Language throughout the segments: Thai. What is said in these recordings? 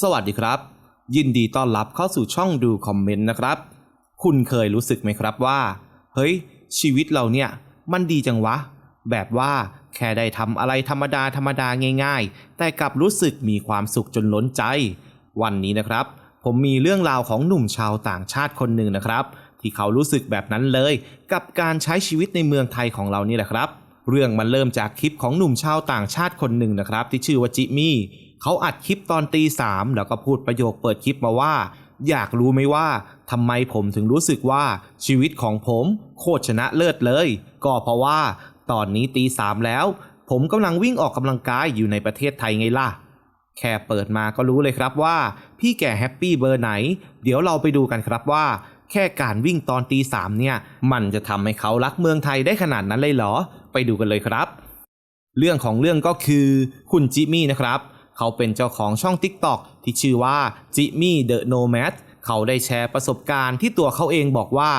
สวัสดีครับ ยินดีต้อนรับเข้าสู่ช่องดูคอมเมนต์นะครับ คุณเคยรู้สึกไหมครับว่า เฮ้ย ชีวิตเราเนี่ย มันดีจังวะ แบบว่าแค่ได้ทำอะไรธรรมดาธรรมดาง่าย ๆ แต่กลับรู้สึกมีความสุขจนล้นใจ วันนี้นะครับ ผมมีเรื่องราวของหนุ่มชาวต่างชาติคนหนึ่งนะครับ ที่เขารู้สึกแบบนั้นเลย กับการใช้ชีวิตในเมืองไทยของเรานี่แหละครับ เรื่องมันเริ่มจากคลิปของหนุ่มชาวต่างชาติคนหนึ่งนะครับ ที่ชื่อว่าจิมมี่ เขาอัดคลิปตอนตีสามแล้วก็พูดประโยคเปิดคลิปมาว่า อยากรู้ไหมว่าทำไมผมถึงรู้สึกว่าชีวิตของผมโคตรชนะเลิศเลย ก็เพราะว่าตอนนี้ตีสามแล้ว ผมกำลังวิ่งออกกำลังกายอยู่ในประเทศไทยไงล่ะ แค่เปิดมาก็รู้เลยครับว่า พี่แก่แฮปปี้เบอร์ไหน เดี๋ยวเราไปดูกันครับว่า แค่การวิ่งตอนตีสามเนี่ย มันจะทำให้เขารักเมืองไทยได้ขนาดนั้นเลยเหรอ ไปดูกันเลยครับ เรื่องของเรื่องก็คือคุณจิมมี่นะครับ เขาเป็นเจ้าของช่อง TikTok ที่ชื่อว่าจิมมี่เดอะโนแมดเขาได้แชร์ประสบการณ์ที่ตัวเขาเองบอกว่า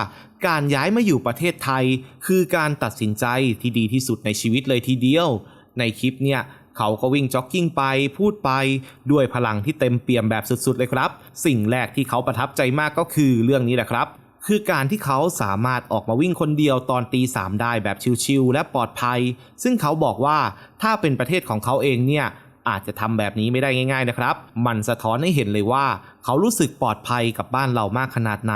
การย้ายมาอยู่ประเทศไทย คือการตัดสินใจที่ดีที่สุดในชีวิตเลยทีเดียว ในคลิปเนี่ยเขาก็วิ่งจ็อกกิ้งไปพูดไป ด้วยพลังที่เต็มเปี่ยมแบบสุดๆเลยครับ สิ่งแรกที่เขาประทับใจมากก็คือเรื่องนี้แหละครับ คือการที่เขาสามารถออกมาวิ่งคนเดียวตอนตีสามได้แบบชิลๆและปลอดภัย ซึ่งเขาบอกว่าถ้าเป็นประเทศของเขาเองเนี่ย อาจจะทำแบบนี้ไม่ได้ง่าย ๆนะครับ มันสะท้อนให้เห็นเลยว่าเขารู้สึกปลอดภัยกับบ้านเรามากขนาดไหน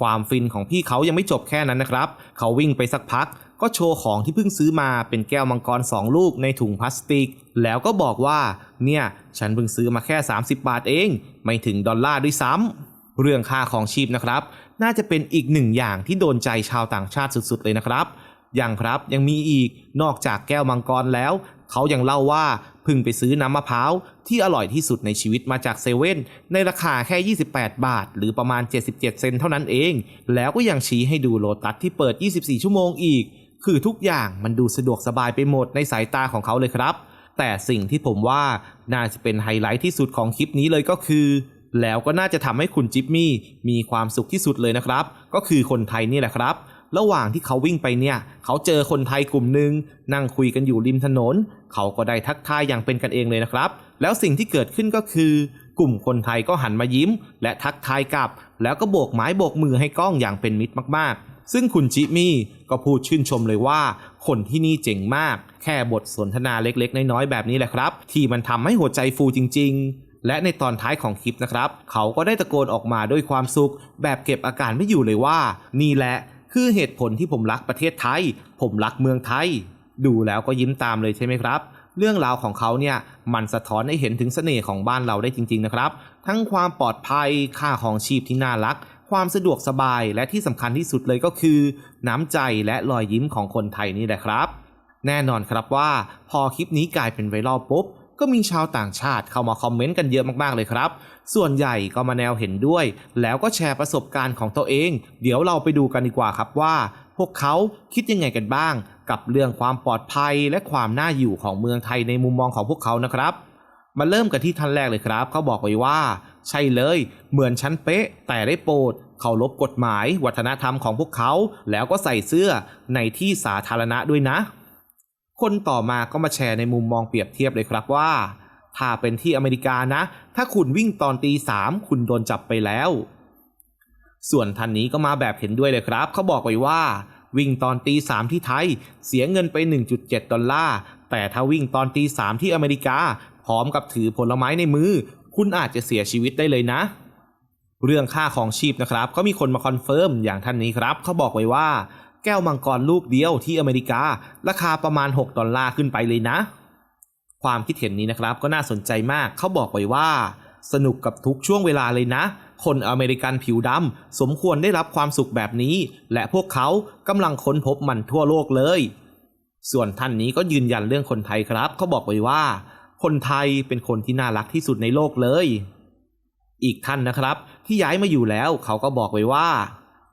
ความฟินของพี่เขายังไม่จบแค่นั้นนะครับ เขาวิ่งไปสักพักก็โชว์ของที่เพิ่งซื้อมาเป็นแก้วมังกร 2 ลูกในถุงพลาสติก แล้วก็บอกว่า เนี่ย ฉันเพิ่งซื้อมาแค่ 30 บาทเอง ไม่ถึงดอลลาร์ด้วยซ้ำเรื่องค่าของชีพนะครับ น่าจะเป็นอีกหนึ่งอย่างที่โดนใจชาวต่างชาติสุดๆเลยนะครับ อย่างครับยังมีอีกนอกจากแก้วมังกรแล้ว เขายังเล่าว่าเพิ่งไปซื้อน้ำมะพร้าวที่อร่อยที่สุดในชีวิตมาจากเซเว่นในราคาแค่ 28 บาท หรือประมาณ 77 เซนเท่านั้นเอง แล้วก็ยังชี้ให้ดูโลตัสที่เปิด 24 ชั่วโมงอีก คือทุกอย่างมันดูสะดวกสบายไปหมดในสายตาของเขาเลยครับ แต่สิ่งที่ผมว่าน่าจะเป็นไฮไลท์ที่สุดของคลิปนี้เลยก็คือแล้วก็น่าจะทำให้คุณจิปมี่มีความสุขที่สุดเลยนะครับ ก็คือคนไทยนี่แหละครับ ระหว่างที่เขาวิ่งไปเนี่ย เขาเจอคนไทยกลุ่มหนึ่งนั่งคุยกันอยู่ริมถนน เขาก็ได้ทักทายอย่างเป็นกันเองเลยนะครับ แล้วสิ่งที่เกิดขึ้นก็คือ กลุ่มคนไทยก็หันมายิ้ม และทักทายกลับ แล้วก็โบกไม้โบกมือให้กล้องอย่างเป็นมิตรมากๆซึ่งคุณจิมี่ก็พูดชื่นชมเลยว่า คนที่นี่เจ๋งมาก แค่บทสนทนาเล็กๆ น้อยๆ แบบนี้แหละครับ ที่มันทำให้หัวใจฟูจริง ๆ และในตอนท้ายของคลิปนะครับ เขาก็ได้ตะโกนออกมาด้วยความสุข แบบเก็บอาการไม่อยู่เลยว่า นี่แหละ คือเหตุผลที่ผมรักประเทศไทย ผมรักเมืองไทย ดูแล้วก็ยิ้มตามเลยใช่ไหมครับ เรื่องราวของเขาเนี่ยมันสะท้อนให้เห็นถึงเสน่ห์ของบ้านเราได้จริง ๆนะครับ ทั้งความปลอดภัยค่าของชีพที่น่ารัก ความสะดวกสบายและที่สำคัญที่สุดเลยก็คือ น้ำใจและรอยยิ้มของคนไทยนี่แหละครับ แน่นอนครับว่า พอคลิปนี้กลายเป็นไวรัลปุ๊บก็มีชาวต่างชาติเข้ามาคอมเมนต์กันเยอะมากๆเลยครับ ส่วนใหญ่ก็มาแนวเห็นด้วย แล้วก็แชร์ประสบการณ์ของตัวเอง เดี๋ยวเราไปดูกันดีกว่าครับว่า พวกเขาคิดยังไงกันบ้าง กับเรื่องความปลอดภัยและความน่าอยู่ของเมืองไทยในมุมมองของพวกเขานะครับ มาเริ่มกันที่ท่านแรกเลยครับ เขาบอกไว้ว่า ใช่เลย เหมือนชั้นเป๊ะ แต่ได้โปรดเคารพกฎหมาย วัฒนธรรมของพวกเขา แล้วก็ใส่เสื้อในที่สาธารณะด้วยนะ คนต่อมาก็มาแชร์ในมุมมองเปรียบเทียบเลยครับว่า ถ้าเป็นที่อเมริกานะ ถ้าคุณวิ่งตอนตีสามคุณโดนจับไปแล้ว ส่วนท่านนี้ก็มาแบบเห็นด้วยเลยครับ เขาบอกไว้ว่า วิ่งตอนตีสามที่ไทย เสียเงินไป 1.7 ดอลลาร์ แต่ถ้าวิ่งตอนตีสามที่อเมริกา พร้อมกับถือผลไม้ในมือ คุณอาจจะเสียชีวิตได้เลยนะ เรื่องค่าของชีพนะครับ ก็มีคนมาคอนเฟิร์มอย่างท่านนี้ครับ เขาบอกไว้ว่า แก้วมังกรลูกเดียวที่อเมริกา ราคาประมาณ 6 ดอลลาร์ขึ้นไปเลยนะ ความคิดเห็นนี้นะครับก็น่าสนใจมาก เขาบอกไว้ว่า สนุกกับทุกช่วงเวลาเลยนะ คนอเมริกันผิวดำสมควรได้รับความสุขแบบนี้ และพวกเขากำลังค้นพบมันทั่วโลกเลย ส่วนท่านนี้ก็ยืนยันเรื่องคนไทยครับเขาบอกไว้ว่า คนไทยเป็นคนที่น่ารักที่สุดในโลกเลย อีกท่านนะครับ ที่ย้ายมาอยู่แล้วเขาก็บอกไว้ว่า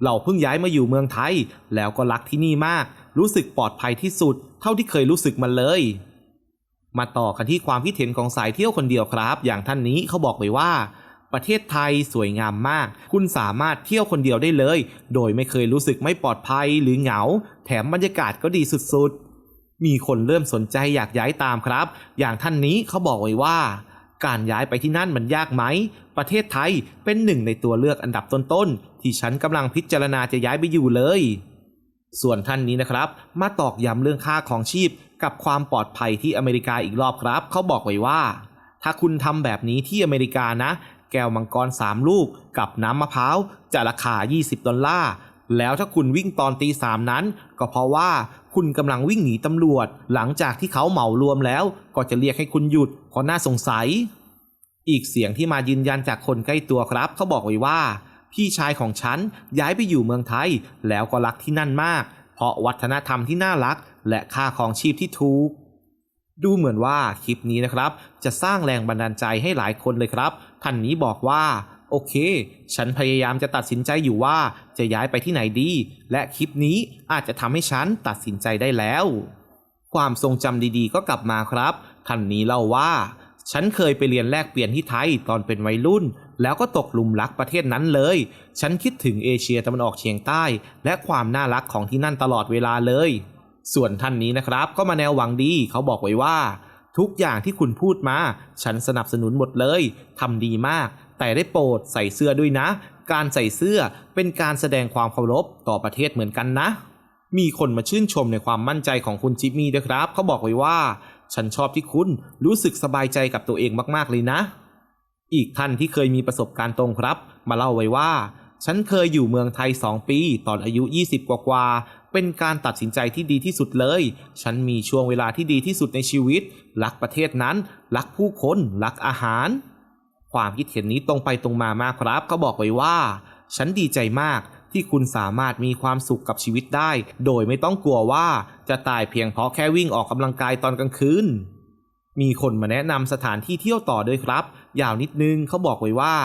เราเพิ่งย้ายมาอยู่เมืองไทย แล้วก็รักที่นี่มาก รู้สึกปลอดภัยที่สุด เท่าที่เคยรู้สึกมันเลยมาต่อกันที่ความคิดเห็นของสายเที่ยวคนเดียวครับ อย่างท่านนี้เขาบอกไว้ว่า ประเทศไทยสวยงามมาก คุณสามารถเที่ยวคนเดียวได้เลย โดยไม่เคยรู้สึกไม่ปลอดภัยหรือเหงา แถมบรรยากาศก็ดีสุดๆ มีคนเริ่มสนใจอยากย้ายตามครับ อย่างท่านนี้เขาบอกไว้ว่า การย้ายไปที่นั่นมันยากไหม ประเทศไทยเป็นหนึ่งในตัวเลือกอันดับต้นๆ ที่ฉันกำลังพิจารณาจะย้ายไปอยู่เลยส่วนท่านนี้นะครับ มาตอกย้ำเรื่องค่าของชีพ กับความปลอดภัยที่อเมริกาอีกรอบครับ เขาบอกไว้ว่า ถ้าคุณทำแบบนี้ที่อเมริกานะ แก้วมังกร 3 ลูก กับน้ำมะพร้าวจะราคา 20 ดอลลาร์ แล้วถ้าคุณวิ่งตอนตีสามนั้น ก็เพราะว่าคุณกำลังวิ่งหนีตำรวจ หลังจากที่เขาเหมารวมแล้ว ก็จะเรียกให้คุณหยุดเพราะน่าสงสัย อีกเสียงที่มายืนยันจากคนใกล้ตัวครับ เขาบอกไว้ว่า พี่ชายของฉันย้ายไปอยู่เมืองไทย แล้วก็รักที่นั่นมาก เพราะวัฒนธรรมที่น่ารัก และค่าของชีพที่ถูกดูเหมือนว่าคลิปนี้นะครับ จะสร้างแรงบันดาลใจให้หลายคนเลยครับ ท่านนี้บอกว่า โอเค ฉันพยายามจะตัดสินใจอยู่ว่าจะย้ายไปที่ไหนดี และคลิปนี้อาจจะทำให้ฉันตัดสินใจได้แล้ว ความทรงจำดีๆ ก็กลับมาครับ ท่านนี้เล่าว่า ฉันเคยไปเรียนแลกเปลี่ยนที่ไทยตอนเป็นวัยรุ่น แล้วก็ตกหลุมรักประเทศนั้นเลย ฉันคิดถึงเอเชียตะวันออกเฉียงใต้ และความน่ารักของที่นั่นตลอดเวลาเลย ส่วนท่านนี้นะครับ ก็มาแนวหวังดีเขาบอกไว้ว่า ทุกอย่างที่คุณพูดมา ฉันสนับสนุนหมดเลยทำดีมาก แต่ได้โปรดใส่เสื้อด้วยนะ การใส่เสื้อเป็นการแสดงความเคารพต่อประเทศเหมือนกันนะ มีคนมาชื่นชมในความมั่นใจของคุณจิมมี่ด้วยครับเขาบอกไว้ว่า ฉันชอบที่คุณรู้สึกสบายใจกับตัวเองมากๆเลยนะ อีกท่านที่เคยมีประสบการณ์ตรงครับ มาเล่าไว้ว่า ฉันเคยอยู่เมืองไทย 2 ปี ตอนอายุ 20 กว่ากว่าๆ เป็นการตัดสินใจที่ดีที่สุดเลย ฉันมีช่วงเวลาที่ดีที่สุดในชีวิต รักประเทศนั้น รักผู้คน รักอาหาร ความคิดเห็นนี้ตรงไปตรงมามากครับ เขาบอกไว้ว่า ฉันดีใจมากที่คุณสามารถมีความสุขกับชีวิตได้ โดยไม่ต้องกลัวว่าจะตายเพียงเพราะแค่วิ่งออกกำลังกายตอนกลางคืน มีคนมาแนะนำสถานที่เที่ยวต่อด้วยครับ ยาวนิดนึงเขาบอกไว้ว่า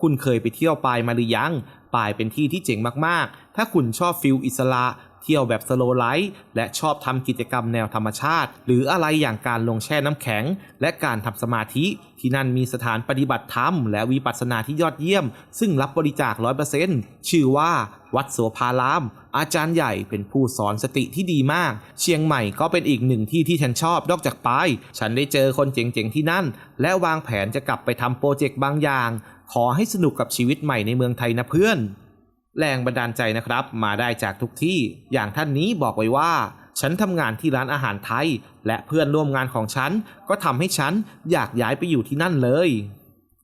คุณเคยไปเที่ยวปายมาหรือยังปายเป็นที่ที่เจ๋งมากๆ ถ้าคุณชอบฟิลอิสระ เที่ยวแบบสโลไลท์และชอบทำกิจกรรมแนวธรรมชาติ หรืออะไรอย่างการลงแช่น้ำแข็ง และการทำสมาธิ ที่นั่นมีสถานปฏิบัติธรรม และวิปัสสนาที่ยอดเยี่ยม ซึ่งรับบริจาค 100%ชื่อว่าวัดโสภาราม อาจารย์ใหญ่เป็นผู้สอนสติที่ดีมาก เชียงใหม่ก็เป็นอีกหนึ่งที่ที่ฉันชอบนอกจากไป ฉันได้เจอคนเจ๋งๆที่นั่น และวางแผนจะกลับไปทำโปรเจกต์บางอย่าง ขอให้สนุกกับชีวิตใหม่ในเมืองไทยนะเพื่อน แรงบันดาลใจนะครับ มาได้จากทุกที่ อย่างท่านนี้บอกไว้ว่า ฉันทำงานที่ร้านอาหารไทย และเพื่อนร่วมงานของฉัน ก็ทำให้ฉันอยากย้ายไปอยู่ที่นั่นเลย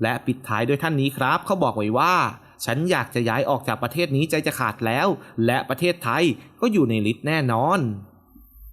และปิดท้ายด้วยท่านนี้ครับ เขาบอกไว้ว่า ฉันอยากจะย้ายออกจากประเทศนี้ใจจะขาดแล้ว และประเทศไทยก็อยู่ในลิสต์แน่นอน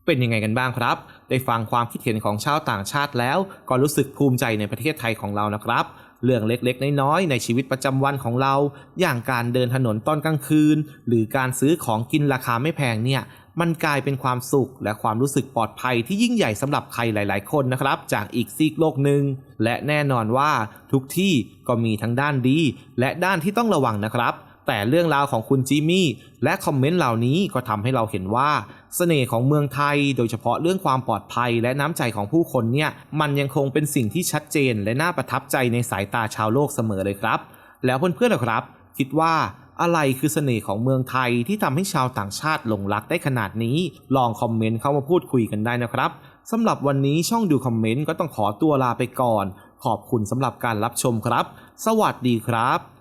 เป็นยังไงกันบ้างครับ ได้ฟังความคิดเห็นของชาวต่างชาติแล้ว ก็รู้สึกภูมิใจในประเทศไทยของเรานะครับ เรื่องเล็กๆ น้อยๆ ในชีวิตประจำวันของเรา อย่างการเดินถนนตอนกลางคืน หรือการซื้อของกินราคาไม่แพงเนี่ยมันกลายเป็นความสุขและความรู้สึกปลอดภัยที่ยิ่งใหญ่สำหรับใครหลาย ๆ คนนะครับ จากอีกซีกโลกหนึ่งและแน่นอนว่าทุกที่ก็มีทั้งด้านดี และด้านที่ต้องระวังนะครับ แต่เรื่องราวของคุณจิมมี่และคอมเมนต์เหล่านี้ก็ทำให้เราเห็นว่า สน่ห์ของเมืองไทย โดยเฉพาะเรื่องความปลอดภัยและน้ำใจของผู้คนเนี่ยมันยังคงเป็นสิ่งที่ชัดเจน และน่าประทับใจในสายตาชาวโลกเสมอเลยครับ แล้วเพื่อนๆล่ะครับ คิดว่าอะไรคือเสน่ห์ของเมืองไทยที่ทำให้ชาวต่างชาติหลงรักได้ขนาดนี้ ลองคอมเมนต์เข้ามาพูดคุยกันได้นะครับสำหรับวันนี้ช่องดูคอมเมนต์ก็ต้องขอตัวลาไปก่อน ขอบคุณสำหรับการรับชมครับ สวัสดีครับ